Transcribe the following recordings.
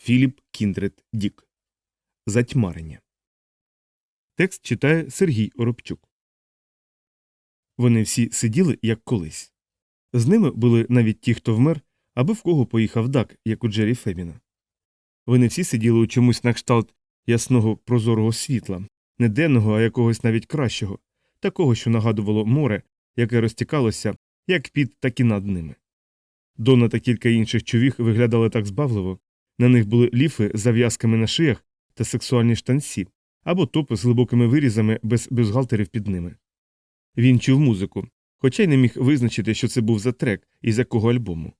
Філіп Кіндрет Дік. Затьмарення. Текст читає Сергій Оробчук. Вони всі сиділи, як колись. З ними були навіть ті, хто вмер, або в кого поїхав дак, як у Джері Феміна. Вони всі сиділи у чомусь на кшталт ясного прозорого світла, не денного, а якогось навіть кращого, такого, що нагадувало море, яке розтікалося як під, так і над ними. Дона та кілька інших човіг виглядали так збавливо, на них були ліфи з зав'язками на шиях та сексуальні штанці, або топи з глибокими вирізами без бюстгальтерів під ними. Він чув музику, хоча й не міг визначити, що це був за трек і з якого альбому.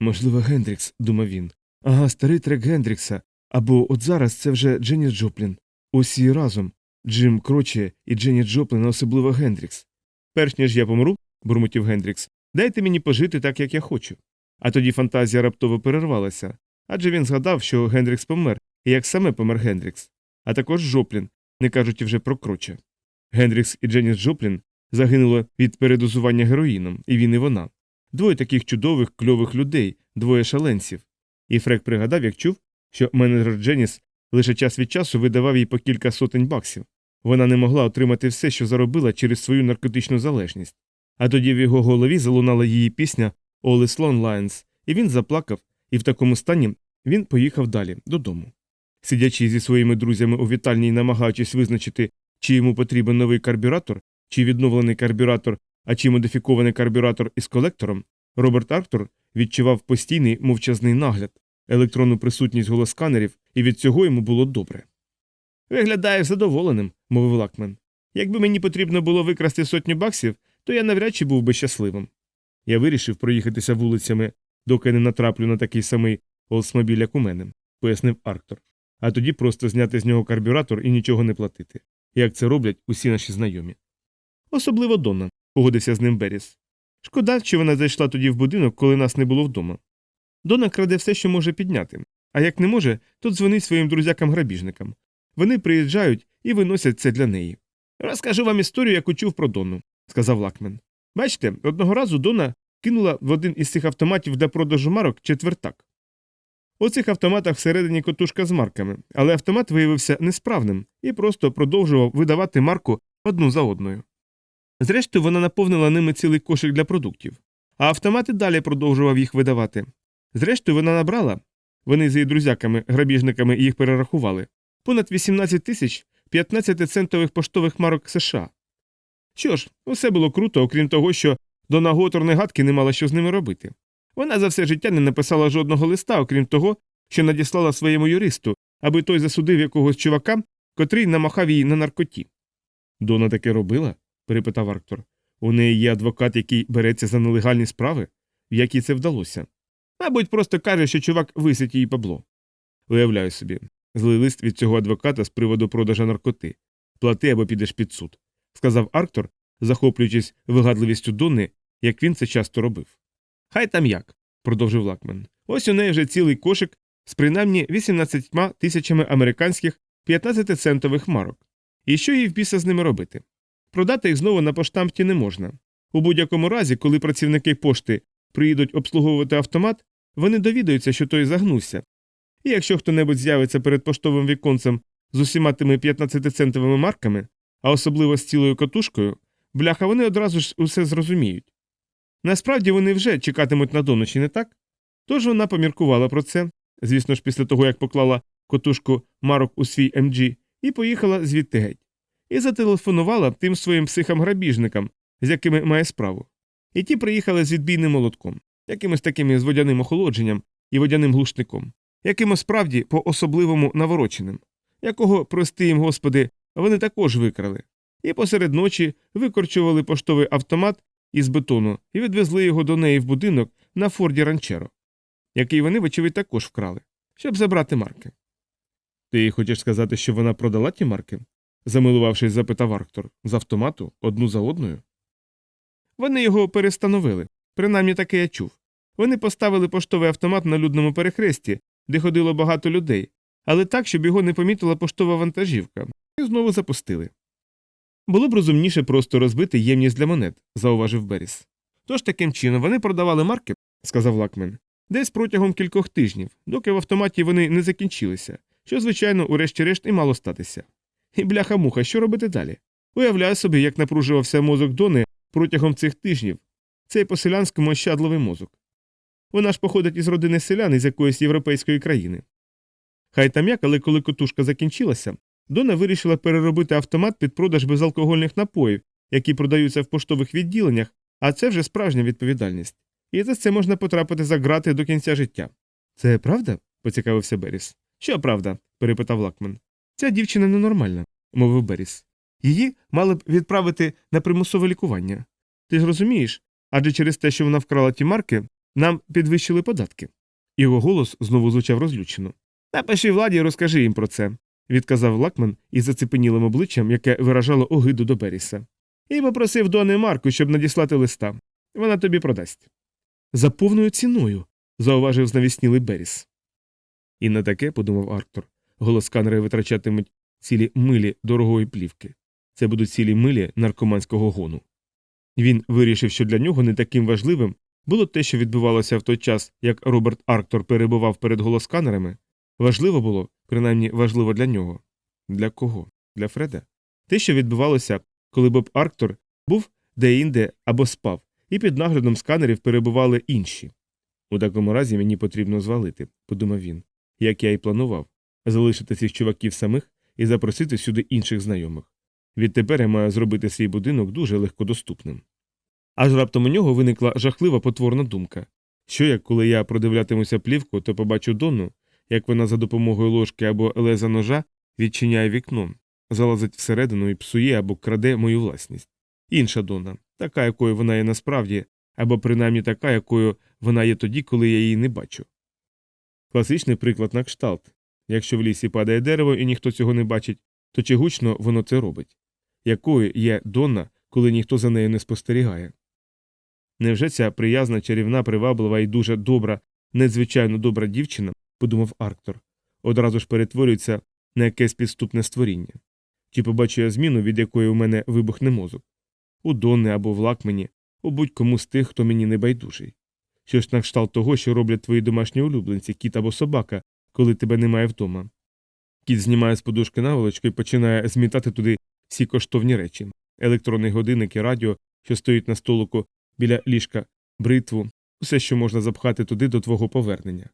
Можливо, Гендрікс, думав він. Ага, старий трек Гендрікса. Або от зараз це вже Дженні Джоплін. Усі разом Джим Кроче і Дженні Джоплін, особливо Гендрікс. Перш ніж я помру, бурмотів Гендрікс, дайте мені пожити так, як я хочу. А тоді фантазія раптово перервалася, адже він згадав, що Гендрікс помер, і як саме помер Гендрікс, а також Жоплін, не кажучи вже про Кроче. Гендрікс і Дженіс Джоплін загинули від передозування героїном, і він і вона. Двоє таких чудових, кльових людей, двоє шаленців. І Фрек пригадав, як чув, що менеджер Дженіс лише час від часу видавав їй по кілька сотень баксів. Вона не могла отримати все, що заробила через свою наркотичну залежність. А тоді в його голові залунала її пісня All is Long Lines, і він заплакав, і в такому стані він поїхав далі додому. Сидячи зі своїми друзями у вітальні і намагаючись визначити, чи йому потрібен новий карбюратор, чи відновлений карбюратор, а чи модифікований карбюратор із колектором, Роберт Арктур відчував постійний мовчазний нагляд, електронну присутність голосканерів, і від цього йому було добре. Виглядає задоволеним, мовив Лакмен. Якби мені потрібно було викрасти сотню баксів, то я навряд чи був би щасливим. Я вирішив проїхатися вулицями, доки не натраплю на такий самий олдсмобіль, як у мене, пояснив Арктор. А тоді просто зняти з нього карбюратор і нічого не платити, як це роблять усі наші знайомі. Особливо Донна, погодився з ним Беріс. Шкода, що вона зайшла тоді в будинок, коли нас не було вдома. Дона краде все, що може підняти, а як не може, то дзвонить своїм друзякам-грабіжникам. Вони приїжджають і виносять це для неї. Розкажу вам історію, яку чув про Донну, сказав Лакмен. Бачите, одного разу Дона кинула в один із цих автоматів для продажу марок четвертак. У цих автоматах всередині котушка з марками, але автомат виявився несправним і просто продовжував видавати марку одну за одною. Зрештою, вона наповнила ними цілий кошик для продуктів, а автомат і далі продовжував їх видавати. Зрештою, вона набрала вони з її друзяками, грабіжниками їх перерахували понад 18 тисяч 15-центових поштових марок США. Що ж, усе було круто, окрім того, що Дона Готор не гадки не мала що з ними робити. Вона за все життя не написала жодного листа, окрім того, що надіслала своєму юристу, аби той засудив якогось чувака, котрий намахав її на наркоті. Дона таке робила? перепитав Арктор. У неї є адвокат, який береться за нелегальні справи? Як їй це вдалося? Мабуть, просто каже, що чувак висить її бабло. Уявляю собі, злий лист від цього адвоката з приводу продажа наркоти. Плати або підеш під суд, сказав Арктор, захоплюючись вигадливістю Донни, як він це часто робив. Хай там як, продовжив Лакмен. Ось у неї вже цілий кошик з принаймні 18 тисячами американських 15-центових марок. І що їй в біса з ними робити? Продати їх знову на поштамті не можна. У будь-якому разі, коли працівники пошти приїдуть обслуговувати автомат, вони довідаються, що той загнувся. І якщо хто-небудь з'явиться перед поштовим віконцем з усіма тими 15-центовими марками, а особливо з цілою катушкою, бляха, вони одразу ж усе зрозуміють. Насправді вони вже чекатимуть на доночі, не так? Тож вона поміркувала про це, звісно ж, після того, як поклала котушку марок у свій МГ, і поїхала звідти геть. І зателефонувала тим своїм психам-грабіжникам, з якими має справу. І ті приїхали з відбійним молотком, якимось таким з водяним охолодженням і водяним глушником, яким справді по особливому навороченим, якого, прости їм, господи, вони також викрали, і посеред ночі викорчували поштовий автомат із бетону і відвезли його до неї в будинок на Форді Ранчеро, який вони, вочевидь, також вкрали, щоб забрати марки. Ти хочеш сказати, що вона продала ті марки? замилувавшись, запитав Арктор, з автомату одну за одною. Вони його перестановили, принаймні таке я чув. Вони поставили поштовий автомат на людному перехресті, де ходило багато людей, але так, щоб його не помітила поштова вантажівка, і знову запустили. Було б розумніше просто розбити ємність для монет, зауважив Беріс. Тож таким чином вони продавали марки, сказав Лакмен, Десь протягом кількох тижнів, доки в автоматі вони не закінчилися, що, звичайно, урешті-решт і мало статися. І бляха-муха, що робити далі? Уявляю собі, як напружувався мозок Дони протягом цих тижнів, цей по-селянському ощадливий мозок. Вона ж походить із родини селян із якоїсь європейської країни. Хай там як, але коли котушка закінчилася, Дона вирішила переробити автомат під продаж безалкогольних напоїв, які продаються в поштових відділеннях, а це вже справжня відповідальність. І за це можна потрапити за грати до кінця життя. Це правда? поцікавився Беріс. Що правда? перепитав Лакман. Ця дівчина ненормальна, мовив Беріс. Її мали б відправити на примусове лікування. Ти ж розумієш? Адже через те, що вона вкрала ті марки, нам підвищили податки. Його голос знову звучав розлючено. Напиши владі і розкажи їм про це, відказав Лакман із зацепенілим обличчям, яке виражало огиду до Беріса. І попросив Дони Марку, щоб надіслати листа. Вона тобі продасть. За повною ціною, зауважив знавіснілий Беріс. І на таке, подумав Арктор, голосканери витрачатимуть цілі милі дорогої плівки. Це будуть цілі милі наркоманського гону. Він вирішив, що для нього не таким важливим було те, що відбувалося в той час, як Роберт Арктор перебував перед голосканерами. Важливо було, принаймні важливо для нього. Для кого? Для Фреда? Те, що відбувалося, коли Боб Арктор був де-інде або спав, і під наглядом сканерів перебували інші. У такому разі мені потрібно звалити, подумав він, як я і планував, залишити цих чуваків самих і запросити сюди інших знайомих. Відтепер я маю зробити свій будинок дуже легкодоступним. Аж раптом у нього виникла жахлива потворна думка що як коли я продивлятимуся плівку, то побачу Донну, як вона за допомогою ложки або леза ножа відчиняє вікно, залазить всередину і псує або краде мою власність. Інша Донна, така, якою вона є насправді, або принаймні така, якою вона є тоді, коли я її не бачу. Класичний приклад на кшталт якщо в лісі падає дерево і ніхто цього не бачить, то чи гучно воно це робить? Якою є Донна, коли ніхто за нею не спостерігає? Невже ця приязна, чарівна, приваблива і дуже добра, надзвичайно добра дівчина, подумав Арктор, одразу ж перетворюється на якесь підступне створіння? Чи побачу я зміну, від якої у мене вибухне мозок? У Донни або в Лакмені, у будь-кому з тих, хто мені не байдужий. Що ж на кшталт того, що роблять твої домашні улюбленці, кіт або собака, коли тебе немає вдома. Кіт знімає з подушки наволочку і починає змітати туди всі коштовні речі електронний годинник і радіо, що стоїть на столику біля ліжка, бритву, усе, що можна запхати туди до твого повернення.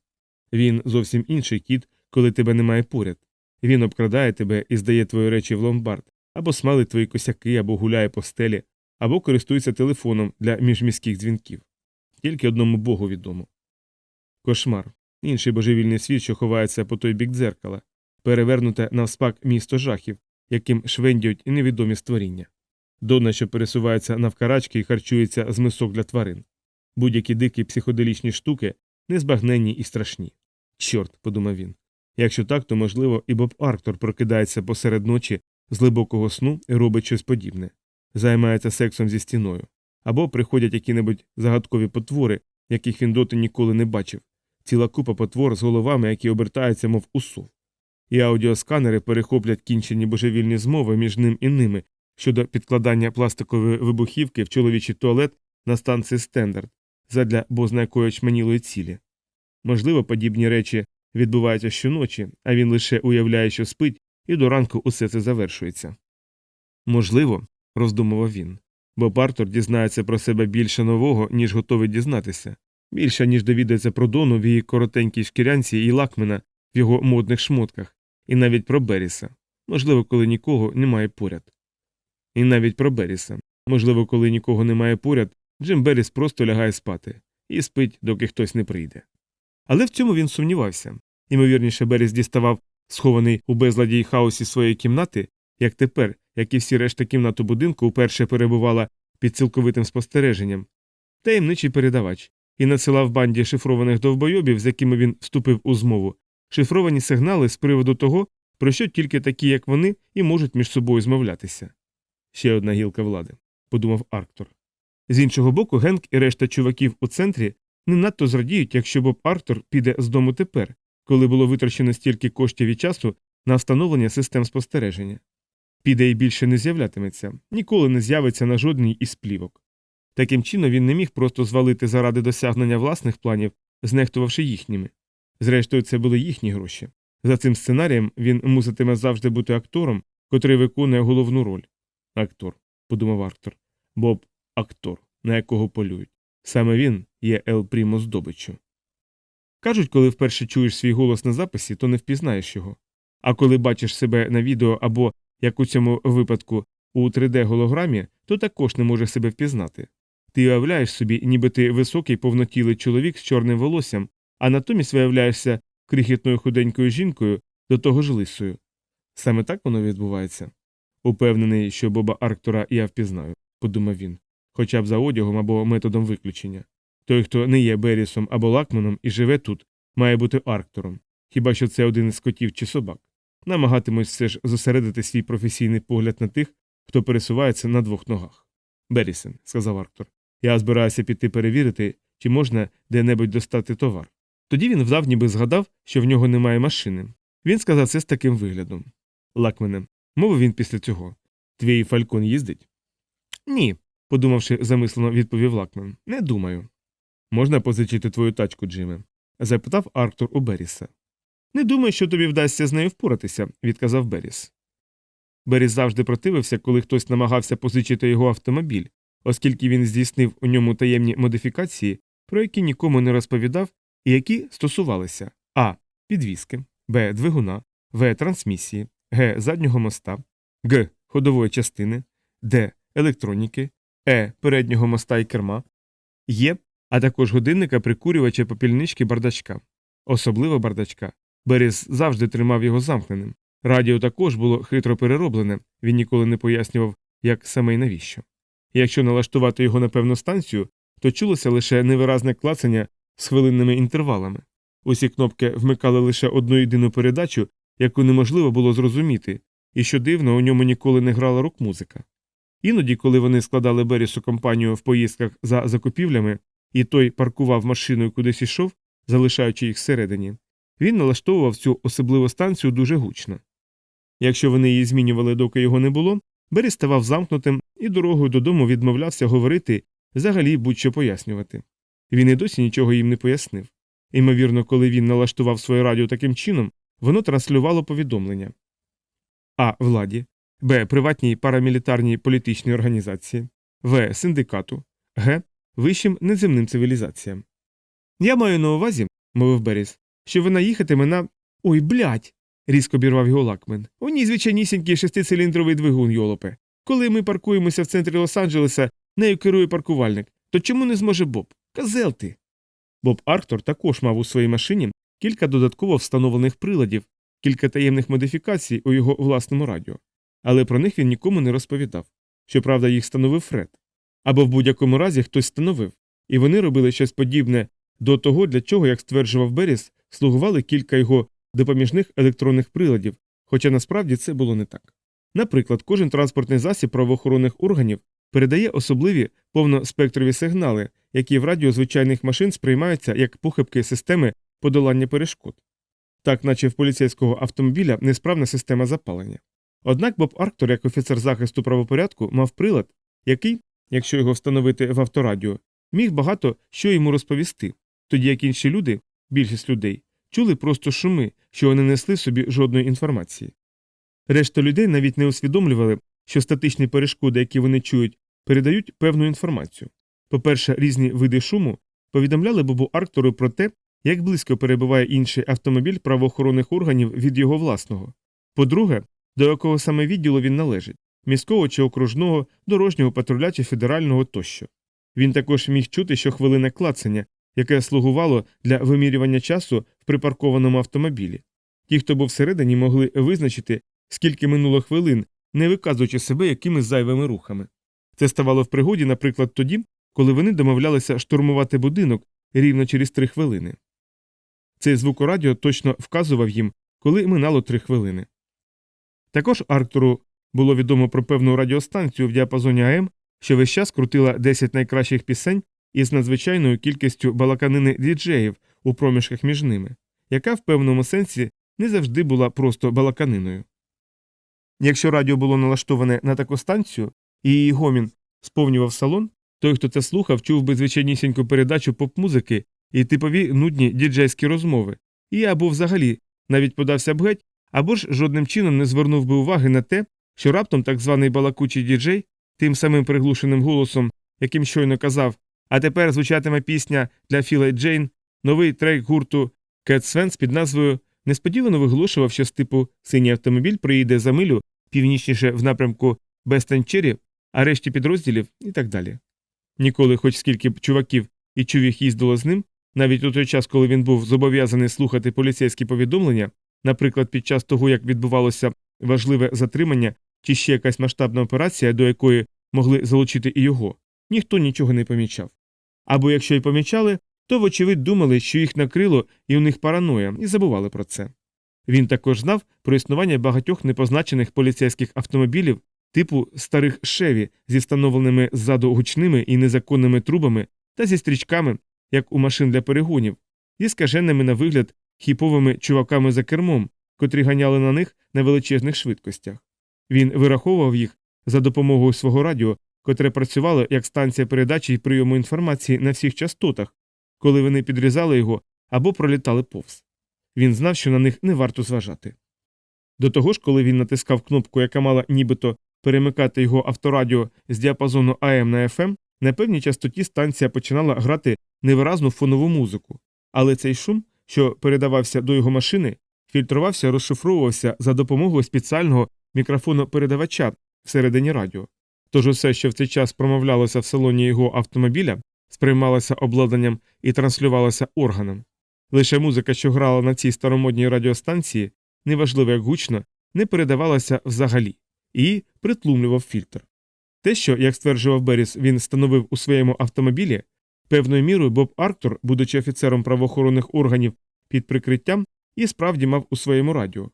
Він зовсім інший кіт, коли тебе немає поряд. Він обкрадає тебе і здає твої речі в ломбард, або смалить твої косяки, або гуляє по стелі, або користується телефоном для міжміських дзвінків. Тільки одному богу відомо. Кошмар. Інший божевільний світ, що ховається по той бік дзеркала, перевернуте навспак місто жахів, яким швендяють невідомі створіння. Донна, що пересувається навкарачки і харчується з мисок для тварин. Будь-які дикі психоделічні штуки незбагненні і страшні. Чорт, подумав він. Якщо так, то можливо і Боб Арктор прокидається посеред ночі з глибокого сну і робить щось подібне, займається сексом зі стіною, або приходять які-небудь загадкові потвори, яких він доти ніколи не бачив, ціла купа потвор з головами, які обертаються, мов усов. І аудіосканери перехоплять кінчені божевільні змови між ним і ними щодо підкладання пластикової вибухівки в чоловічий туалет на станції Стендарт задля бозна якої чманілої цілі. Можливо, подібні речі відбуваються щоночі, а він лише уявляє, що спить, і до ранку усе це завершується. Можливо, роздумував він, бо Бартор дізнається про себе більше нового, ніж готовий дізнатися, більше, ніж довідається про Дону в її коротенькій шкірянці і лакмена в його модних шмотках, і навіть про Беріса, можливо, коли нікого немає поряд. І навіть про Беріса. Можливо, коли нікого немає поряд, Джим Беріс просто лягає спати і спить, доки хтось не прийде. Але в цьому він сумнівався. Ймовірніше, Беріс діставав, схований у безладі й хаосі своєї кімнати, як тепер, як і всі решта кімнат у будинку, уперше перебувала під цілковитим спостереженням, таємничий передавач, і надсилав банді шифрованих довбойобів, з якими він вступив у змову, шифровані сигнали з приводу того, про що тільки такі, як вони, і можуть між собою змовлятися. Ще одна гілка влади, подумав Арктор. З іншого боку, Генк і решта чуваків у центрі не надто зрадіють, якщо Боб Арктор піде з дому тепер, коли було витрачено стільки коштів і часу на встановлення систем спостереження. Піде і більше не з'являтиметься, ніколи не з'явиться на жодній із плівок. Таким чином він не міг просто звалити заради досягнення власних планів знехтувавши їхніми. Зрештою, це були їхні гроші. За цим сценарієм він муситиме завжди бути актором, котрий виконує головну роль. Актор, подумав Арктор. Боб актор, на якого полюють. Саме він є Ел Прімо здобиччю. Кажуть, коли вперше чуєш свій голос на записі, то не впізнаєш його. А коли бачиш себе на відео або, як у цьому випадку, у 3D-голограмі, то також не можеш себе впізнати. Ти уявляєш собі, ніби ти високий повнотілий чоловік з чорним волоссям, а натомість виявляєшся крихітною худенькою жінкою, до того ж лисою. Саме так воно відбувається. Упевнений, що Боба Арктора я впізнаю, подумав він, хоча б за одягом або методом виключення. Той, хто не є Берісом або Лакманом і живе тут, має бути Арктором, хіба що це один із котів чи собак. Намагатимусь все ж зосередити свій професійний погляд на тих, хто пересувається на двох ногах. Берісен, сказав Арктор, я збираюся піти перевірити, чи можна де-небудь достати товар. Тоді він вдав, ніби згадав, що в нього немає машини. Він сказав це з таким виглядом. Лакмене, мовив він після цього. Твій фалькон їздить? Ні, подумавши замислено, відповів Лакмен. Не думаю. Можна позичити твою тачку, Джиме? запитав Арктур у Беріса. Не думаю, що тобі вдасться з нею впоратися, відказав Беріс. Беріс завжди противився, коли хтось намагався позичити його автомобіль, оскільки він здійснив у ньому таємні модифікації, про які нікому не розповідав, і які стосувалися а. підвіски, б. двигуна, в. трансмісії, г. заднього моста, г. ходової частини, д. електроніки, е. переднього моста і керма, є, а також годинника, прикурювача попільнички бардачка. Особливо бардачка. Беріс завжди тримав його замкненим. Радіо також було хитро перероблене, він ніколи не пояснював, як саме й навіщо. Якщо налаштувати його на певну станцію, то чулося лише невиразне клацання з хвилинними інтервалами. Усі кнопки вмикали лише одну єдину передачу, яку неможливо було зрозуміти, і що дивно, у ньому ніколи не грала рок-музика. Іноді, коли вони складали Берісу компанію в поїздках за закупівлями, і той паркував машину і кудись ішов, залишаючи їх всередині, він налаштовував цю особливу станцію дуже гучно. Якщо вони її змінювали, доки його не було, Беріс ставав замкнутим і дорогою додому відмовлявся говорити, взагалі будь-що пояснювати. Він і досі нічого їм не пояснив. Імовірно, коли він налаштував своє радіо таким чином, воно транслювало повідомлення а. Владі, Б. Приватній парамілітарній політичній організації, В. Синдикату, Г. Вищим неземним цивілізаціям. Я маю на увазі, мовив Беріс, що вона їхатиме на. Ой, блядь. різко обірвав його лакмен. У ній звичайнісінький шестициліндровий двигун, йолопе. Коли ми паркуємося в центрі Лос-Анджелеса, нею керує паркувальник, то чому не зможе Боб? Казел ти. Боб Арктор також мав у своїй машині кілька додатково встановлених приладів, кілька таємних модифікацій у його власному радіо, але про них він нікому не розповідав. Щоправда, їх встановив Фред. Або в будь-якому разі хтось встановив, і вони робили щось подібне до того, для чого, як стверджував Беріс, слугували кілька його допоміжних електронних приладів, хоча насправді це було не так. Наприклад, кожен транспортний засіб правоохоронних органів передає особливі повноспектрові сигнали, які в радіо звичайних машин сприймаються як похибки системи подолання перешкод, так наче в поліцейського автомобіля несправна система запалення. Однак Боб Арктор, як офіцер захисту правопорядку, мав прилад, який, якщо його встановити в авторадіо, міг багато що йому розповісти, тоді як інші люди, більшість людей, чули просто шуми, що вони несли в собі жодної інформації. Решта людей навіть не усвідомлювали, що статичні перешкоди, які вони чують, передають певну інформацію. По-перше, різні види шуму повідомляли Бобу Арктору про те, як близько перебуває інший автомобіль правоохоронних органів від його власного. По-друге, до якого саме відділу він належить міського чи окружного, дорожнього патруля чи федерального тощо. Він також міг чути, що хвилине клацання, яке слугувало для вимірювання часу в припаркованому автомобілі. Ті, хто був всередині, могли визначити, скільки минуло хвилин, не виказуючи себе якимись зайвими рухами. Це ставало в пригоді, наприклад, тоді, коли вони домовлялися штурмувати будинок рівно через три хвилини. Цей звук у радіо точно вказував їм, коли минало три хвилини. Також Арктуру було відомо про певну радіостанцію в діапазоні АМ, що весь час крутила 10 найкращих пісень із надзвичайною кількістю балаканини діджеїв у проміжках між ними, яка в певному сенсі не завжди була просто балаканиною. Якщо радіо було налаштоване на таку станцію, і її гомін сповнював салон, той, хто це слухав, чув би звичайнісіньку передачу поп-музики і типові нудні діджейські розмови, і або взагалі навіть подався б геть, або ж жодним чином не звернув би уваги на те, що раптом так званий балакучий діджей тим самим приглушеним голосом, яким щойно казав, а тепер звучатиме пісня для Філа і Джейн, новий трек гурту Кет Свенс під назвою несподівано виголошував, що з типу синій автомобіль приїде за милю північніше в напрямку Бестенчері, а решті підрозділів і так далі. Ніколи, хоч скільки б чуваків і чувіх їздило з ним, навіть у той час, коли він був зобов'язаний слухати поліцейські повідомлення, наприклад, під час того, як відбувалося важливе затримання чи ще якась масштабна операція, до якої могли залучити і його, ніхто нічого не помічав. Або якщо й помічали, то, вочевидь, думали, що їх накрило і у них параноя, і забували про це. Він також знав про існування багатьох непозначених поліцейських автомобілів типу старих шеві зі встановленими ззаду гучними і незаконними трубами та зі стрічками, як у машин для перегонів, зі скаженими на вигляд хіповими чуваками за кермом, котрі ганяли на них на величезних швидкостях. Він вираховував їх за допомогою свого радіо, котре працювало як станція передачі і прийому інформації на всіх частотах, коли вони підрізали його або пролітали повз. Він знав, що на них не варто зважати. До того ж, коли він натискав кнопку, яка мала нібито перемикати його авторадіо з діапазону АМ на FM, на певній частоті станція починала грати невиразну фонову музику, але цей шум, що передавався до його машини, фільтрувався, розшифровувався за допомогою спеціального мікрофону-передавача всередині радіо. Тож усе, що в цей час промовлялося в салоні його автомобіля, сприймалося обладнанням і транслювалося органом. Лише музика, що грала на цій старомодній радіостанції, неважливо як гучно, не передавалася взагалі, і притлумлював фільтр. Те, що, як стверджував Беріс, він встановив у своєму автомобілі, певною мірою Боб Арктур, будучи офіцером правоохоронних органів під прикриттям, і справді мав у своєму радіо.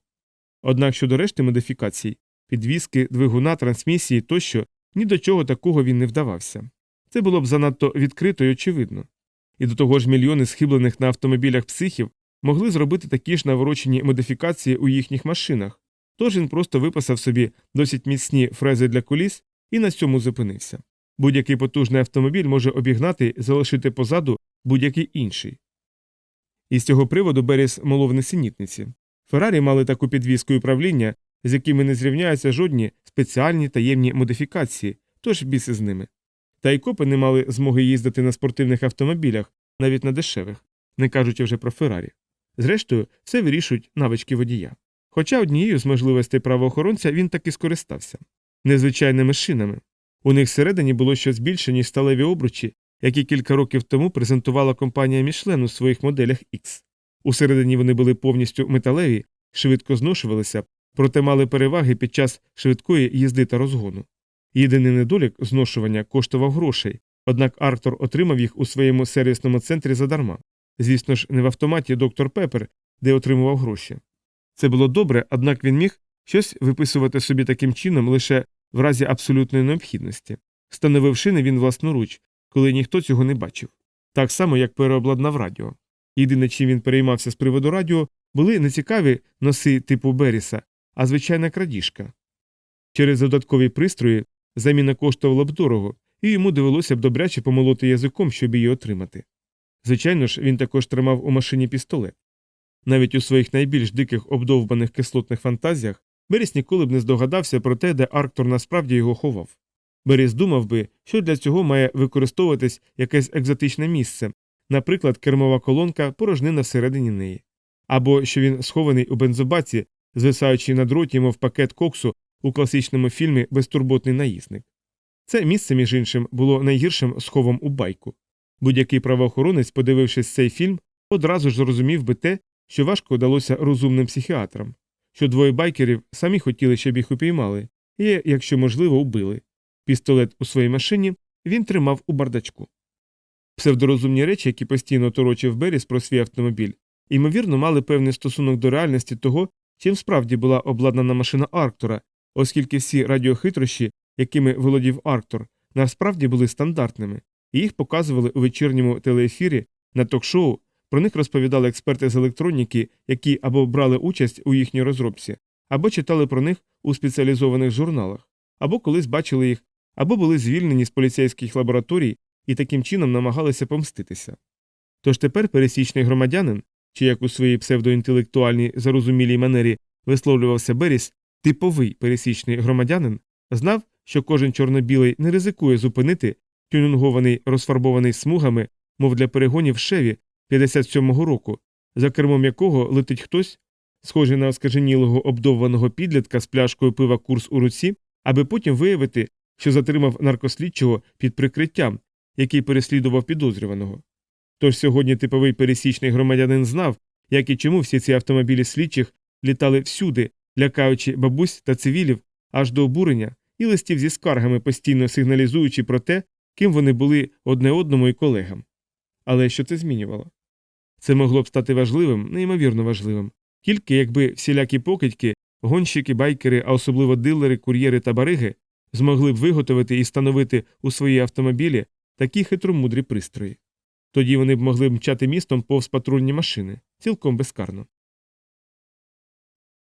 Однак щодо решти модифікацій, підвіски, двигуна, трансмісії тощо, ні до чого такого він не вдавався. Це було б занадто відкрито і очевидно. І до того ж мільйони схиблених на автомобілях психів могли зробити такі ж наворочені модифікації у їхніх машинах, тож він просто виписав собі досить міцні фрези для коліс і на цьому зупинився. Будь-який потужний автомобіль може обігнати і залишити позаду будь-який інший. І з цього приводу Беріс молов несенітниці. Феррарі мали таку підвіску управління, з якими не зрівняються жодні спеціальні таємні модифікації, тож біси з ними. Та й копи не мали змоги їздити на спортивних автомобілях, навіть на дешевих, не кажучи вже про Феррарі. Зрештою, все вирішують навички водія. Хоча однією з можливостей правоохоронця він таки скористався незвичайними шинами. У них всередині було щось більше, ніж сталеві обручі, які кілька років тому презентувала компанія Мішлен у своїх моделях X. Усередині вони були повністю металеві, швидко зношувалися, проте мали переваги під час швидкої їзди та розгону. Єдиний недолік зношування коштував грошей, однак Арктор отримав їх у своєму сервісному центрі задарма. Звісно ж, не в автоматі доктор Пепер, де отримував гроші. Це було добре, однак він міг щось виписувати собі таким чином лише в разі абсолютної необхідності. Встановив шини він власноруч, коли ніхто цього не бачив. Так само, як переобладнав радіо. Єдине, чим він переймався з приводу радіо, були не цікаві носи типу Беріса, а звичайна крадіжка. Через додаткові пристрої заміна коштувала б дорого, і йому довелося б добряче помолоти язиком, щоб її отримати. Звичайно ж, він також тримав у машині пістолет. Навіть у своїх найбільш диких обдовбаних кислотних фантазіях Беріс ніколи б не здогадався про те, де Арктор насправді його ховав. Беріс думав би, що для цього має використовуватись якесь екзотичне місце, наприклад, кермова колонка порожнина всередині неї, або що він схований у бензобаці, звисаючи на дроті, мов пакет коксу у класичному фільмі Безтурботний наїзник. Це місце, між іншим, було найгіршим сховом у байку. Будь-який правоохоронець, подивившись цей фільм, одразу ж зрозумів би те, що важко вдалося розумним психіатрам, що двоє байкерів самі хотіли, щоб їх упіймали, і, якщо можливо, убили. Пістолет у своїй машині він тримав у бардачку. Псевдорозумні речі, які постійно торочив Беріс про свій автомобіль, ймовірно, мали певний стосунок до реальності того, чим справді була обладнана машина Арктора, оскільки всі радіохитрощі, якими володів Арктор, насправді були стандартними, і їх показували у вечірньому телеефірі на ток-шоу, про них розповідали експерти з електроніки, які або брали участь у їхній розробці, або читали про них у спеціалізованих журналах, або колись бачили їх, або були звільнені з поліцейських лабораторій і таким чином намагалися помститися. Тож тепер пересічний громадянин, чи як у своїй псевдоінтелектуальній зарозумілій манері висловлювався Беріс, типовий пересічний громадянин, знав, що кожен чорно-білий не ризикує зупинити тюнінгований розфарбований смугами, мов для перегонів шеві 57-го року, за кермом якого летить хтось, схожий на оскаженілого обдовваного підлітка з пляшкою пива курс у руці, аби потім виявити, що затримав наркослідчого під прикриттям, який переслідував підозрюваного. Тож сьогодні типовий пересічний громадянин знав, як і чому всі ці автомобілі слідчих літали всюди, лякаючи бабусь та цивілів аж до обурення і листів зі скаргами, постійно сигналізуючи про те, ким вони були одне одному і колегам. Але що це змінювало? Це могло б стати важливим, неймовірно важливим, тільки якби всілякі покидьки, гонщики, байкери, а особливо дилери, кур'єри та бариги змогли б виготовити і встановити у свої автомобілі такі хитромудрі пристрої. Тоді вони б могли мчати містом повз патрульні машини, цілком безкарно.